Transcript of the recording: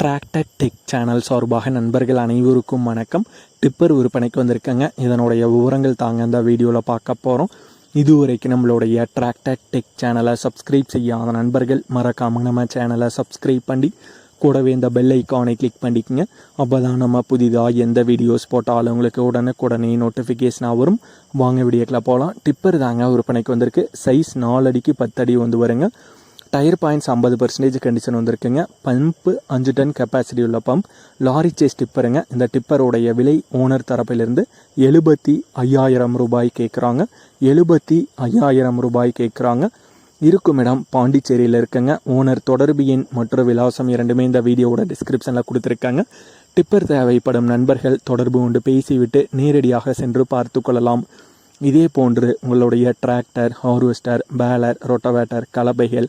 Tractor tech channel சார்பாக நண்பர்கள் அனைவருக்கும் வணக்கம். டிப்பர் விற்பனைக்கு வந்திருக்கேங்க. இதனுடைய விவரங்கள் தாங்க இந்த வீடியோவில் பார்க்க போகிறோம் இதுவரைக்கும் நம்மளுடைய டிராக்டர் டெக் சேனலை சப்ஸ்கிரைப் செய்யாத நண்பர்கள் மறக்காம நம்ம சேனலை சப்ஸ்கிரைப் பண்ணி கூடவே இந்த பெல் ஐக்கானை கிளிக் பண்ணிக்கோங்க. அப்போ தான் நம்ம புதிதாக எந்த வீடியோஸ் போட்டாலும் உங்களுக்கு உடனுக்குடனே நோட்டிஃபிகேஷனாக வரும். வாங்க வீடியோக்கில் போகலாம் டிப்பர் தாங்க விற்பனைக்கு வந்திருக்கு. சைஸ் நாலு அடிக்கு பத்து அடி வந்து வருங்க. டயர் பாயிண்ட்ஸ் ஐம்பது பர்சன்டேஜ் கண்டிஷன் வந்திருக்குங்க. பம்பு அஞ்சு டன் கெப்பாசிட்டி உள்ள பம்ப் லாரி சேஸ் டிப்பருங்க இந்த டிப்பருடைய விலை ஓனர் தரப்பிலிருந்து எழுபத்தி ஐயாயிரம் ரூபாய் கேட்குறாங்க எழுபத்தி ஐயாயிரம் ரூபாய் கேட்குறாங்க இருக்கும் இடம் பாண்டிச்சேரியில் இருக்குங்க. ஓனர் தொடர்பு எண் மற்றும் விலாசம் இரண்டுமே இந்த வீடியோவோட டிஸ்கிரிப்ஷனில் கொடுத்துருக்காங்க. டிப்பர் தேவைப்படும் நண்பர்கள் தொடர்பு கொண்டு பேசிவிட்டு நேரடியாக சென்று பார்த்து கொள்ளலாம். இதே போன்று உங்களுடைய டிராக்டர் ஹார்வெஸ்டர் பேலர் ரொட்டவேட்டர் கலப்பைகள்